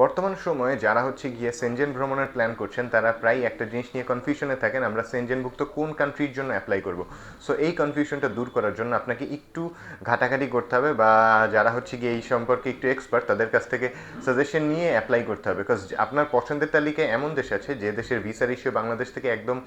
বর্তমান সময়ে যারা হচ্ছে গিয়ে সেনজেন ভ্রমণের প্ল্যান করছেন, তারা প্রায় একটা জিনিস নিয়ে কনফিউশনে থাকেন, আমরা সেনজেনভুক্ত কোন কান্ট্রির জন্য অ্যাপ্লাই করব? সো এই কনফিউশনটা দূর করার জন্য আপনাকে একটু ঘাটাঘাটি করতে হবে বা যারা হচ্ছে গিয়ে এই সম্পর্কে একটু এক্সপার্ট তাদের কাছ থেকে সাজেশন নিয়ে অ্যাপ্লাই করতে হবে। বিকজ আপনার পছন্দের তালিকায় এমন দেশ আছে যে দেশের ভিসা রেশিও বাংলাদেশ থেকে একদম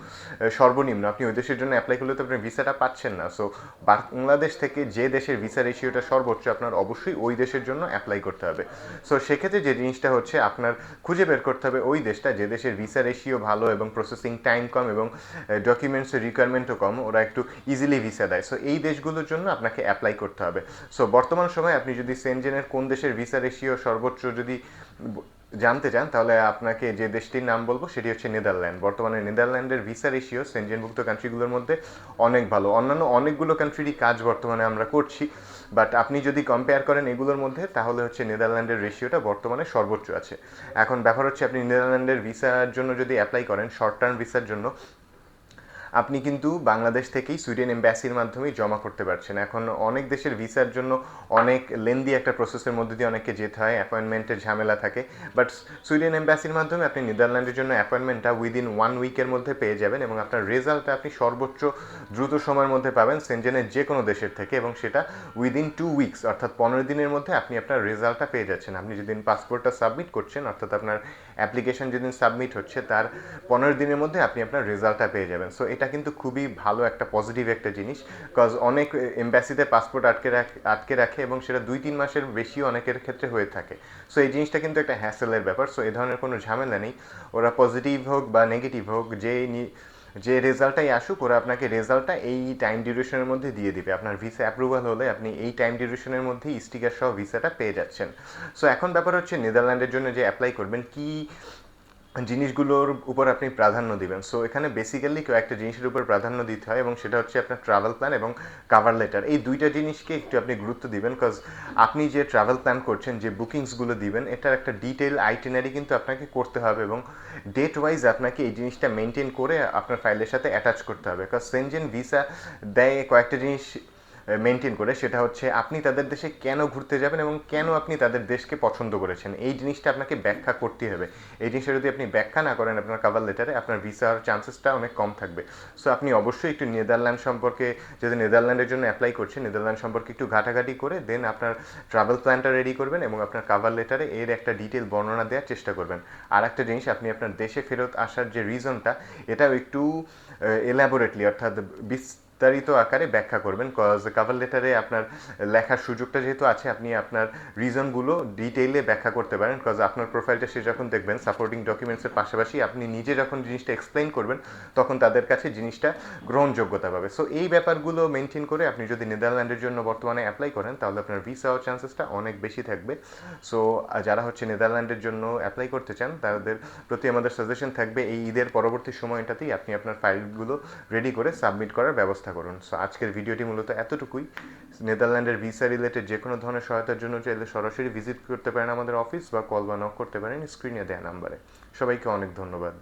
সর্বনিম্ন। আপনি ওই দেশের জন্য অ্যাপ্লাই করলে তো আপনি ভিসাটা পাচ্ছেন না। সো বাংলাদেশ থেকে যে দেশের ভিসা রেশিওটা সর্বোচ্চ, আপনার অবশ্যই ওই দেশের জন্য অ্যাপ্লাই করতে হবে। সো সেক্ষেত্রে যে জিনিসটা হচ্ছে আপনার খুঁজে বের করতে হবে ওই দেশটা, যে দেশের ভিসা রেশিও ভালো এবং প্রসেসিং টাইম কম এবং ডকুমেন্টসের রিকোয়ারমেন্টও কম, ওরা একটু ইজিলি ভিসা দেয়। সো এই দেশগুলোর জন্য আপনাকে অ্যাপ্লাই করতে হবে। সো বর্তমান সময়ে আপনি যদি সেনজেনের কোন দেশের ভিসা রেশিও সর্বোচ্চ যদি জানতে চান, তাহলে আপনাকে যে দেশটির নাম বলব সেটি হচ্ছে নেদারল্যান্ড। বর্তমানে নেদারল্যান্ডের ভিসা রেশিও সেনজেনভুক্ত কান্ট্রিগুলোর মধ্যে অনেক ভালো। অন্যান্য অনেকগুলো কান্ট্রিরই কাজ বর্তমানে আমরা করছি বাট আপনি যদি কম্পেয়ার করেন এগুলোর মধ্যে, তাহলে হচ্ছে নেদারল্যান্ডের রেশিওটা বর্তমানে সর্বোচ্চ আছে। এখন ব্যাপার হচ্ছে আপনি নেদারল্যান্ডের ভিসার জন্য যদি অ্যাপ্লাই করেন শর্ট টার্ম ভিসার জন্য আপনি কিন্তু বাংলাদেশ থেকেই সুইডেন এম্বাসির মাধ্যমেই জমা করতে পারছেন। এখন অনেক দেশের ভিসার জন্য অনেক লেন্দি একটা প্রসেসের মধ্যে দিয়ে অনেককে যেতে হয়, অ্যাপয়েন্টমেন্টের ঝামেলা থাকে। বাট সুইডেন এম্বাসির মাধ্যমে আপনি নেদারল্যান্ডের জন্য অ্যাপয়েন্টমেন্টটা উইদিন ওয়ান উইকের মধ্যে পেয়ে যাবেন এবং আপনার রেজাল্টটা আপনি সর্বোচ্চ দ্রুত সময়ের মধ্যে পাবেন সেনজেনের যে কোনো দেশের থেকে এবং সেটা উইদিন টু উইকস অর্থাৎ পনেরো দিনের মধ্যে আপনি আপনার রেজাল্টটা পেয়ে যাচ্ছেন। আপনি যেদিন পাসপোর্টটা সাবমিট করছেন, অর্থাৎ আপনার অ্যাপ্লিকেশন যেদিন সাবমিট হচ্ছে, তার পনেরো দিনের মধ্যে আপনি আপনার রেজাল্টটা পেয়ে যাবেন। সো এটা কিন্তু খুবই ভালো একটা পজিটিভ একটা জিনিস কজ অনেক এম্বাসিতে পাসপোর্ট আটকে রাখে আটকে রাখে এবং সেটা দুই তিন মাসের বেশি অনেকের ক্ষেত্রে হয়ে থাকে। সো এই জিনিসটা কিন্তু একটা হ্যাসেলের ব্যাপার। সো এই ধরনের কোনো ঝামেলা নেই। ওরা পজিটিভ হোক বা নেগেটিভ হোক, যে যে রেজাল্টটাই আসুক, ওরা আপনাকে রেজাল্টটা এই টাইম ডিউরেশনের মধ্যে দিয়ে দিবে। আপনার ভিসা অ্যাপ্রুভাল হলে আপনি এই টাইম ডিউরেশনের মধ্যেই স্টিকার সহ ভিসাটা পেয়ে যাচ্ছেন। সো এখন ব্যাপার হচ্ছে নেদারল্যান্ডের জন্য যে অ্যাপ্লাই করবেন, কি জিনিসগুলোর উপর আপনি প্রাধান্য দিবেন। সো এখানে বেসিক্যালি কয়েকটা জিনিসের উপর প্রাধান্য দিতে হয় এবং সেটা হচ্ছে আপনার ট্রাভেল প্ল্যান এবং কাভার লেটার এই দুইটা জিনিসকে একটু আপনি গুরুত্ব দিবেন কজ আপনি যে ট্রাভেল প্ল্যান করছেন, যে বুকিংসগুলো দিবেন, এটার একটা ডিটেল আইটেনারি কিন্তু আপনাকে করতে হবে এবং ডেট ওয়াইজ আপনাকে এই জিনিসটা মেনটেন করে আপনার ফাইলের সাথে অ্যাটাচ করতে হবে। কজ সেনজেন ভিসা দেয় কয়েকটা জিনিস মেনটেন করে, সেটা হচ্ছে আপনি তাদের দেশে কেন ঘুরতে যাবেন এবং কেন আপনি তাদের দেশকে পছন্দ করেছেন? এই জিনিসটা আপনাকে ব্যাখ্যা করতে হবে। এই জিনিসটা যদি আপনি ব্যাখ্যা না করেন আপনার কাভার লেটারে আপনার ভিসার চান্সেসটা অনেক কম থাকবে। সো আপনি অবশ্যই একটু নেদারল্যান্ড সম্পর্কে, যদি নেদারল্যান্ডের জন্য অ্যাপ্লাই করছেন নেদারল্যান্ড সম্পর্কে একটু ঘাটাঘাটি করে দেন আপনার ট্রাভেল প্ল্যানটা রেডি করবেন এবং আপনার কাভার লেটারে এর একটা ডিটেল বর্ণনা দেওয়ার চেষ্টা করবেন। আর একটা জিনিস, আপনি আপনার দেশে ফেরত আসার যে রিজনটা এটাও একটু এলাবোরেটলি অর্থাৎ বিস্তারিত আকারে ব্যাখ্যা করবেন কজ কাভার লেটারে আপনার লেখার সুযোগটা যেহেতু আছে, আপনি আপনার রিজনগুলো ডিটেইলে ব্যাখ্যা করতে পারেন কজ আপনার প্রোফাইলটা সে যখন দেখবেন সাপোর্টিং ডকুমেন্টসের পাশাপাশি আপনি নিজে যখন জিনিসটা এক্সপ্লেন করবেন, তখন তাদের কাছে জিনিসটা গ্রহণযোগ্যতা পাবে। সো এই ব্যাপারগুলো মেনটেন করে আপনি যদি নেদারল্যান্ডের জন্য বর্তমানে অ্যাপ্লাই করেন, তাহলে আপনার ভিসা হওয়ার চান্সেসটা অনেক বেশি থাকবে। সো যারা হচ্ছে নেদারল্যান্ডের জন্য অ্যাপ্লাই করতে চান, তাদের প্রতি আমাদের সাজেশন থাকবে, এই ঈদের পরবর্তী সময়টাতেই আপনি আপনার ফাইলগুলো রেডি করে সাবমিট করার ব্যবস্থা করুন। সো আজকের ভিডিওটি মূলত এতটুকুই। নেদারল্যান্ডের ভিসা রিলেটেড যে কোনো ধরনের সহায়তার জন্য চাইলে সরাসরি ভিজিট করতে পারেন আমাদের অফিস বা কল বা নক করতে পারেন স্ক্রিনে দেওয়া নাম্বারে। সবাইকে অনেক ধন্যবাদ।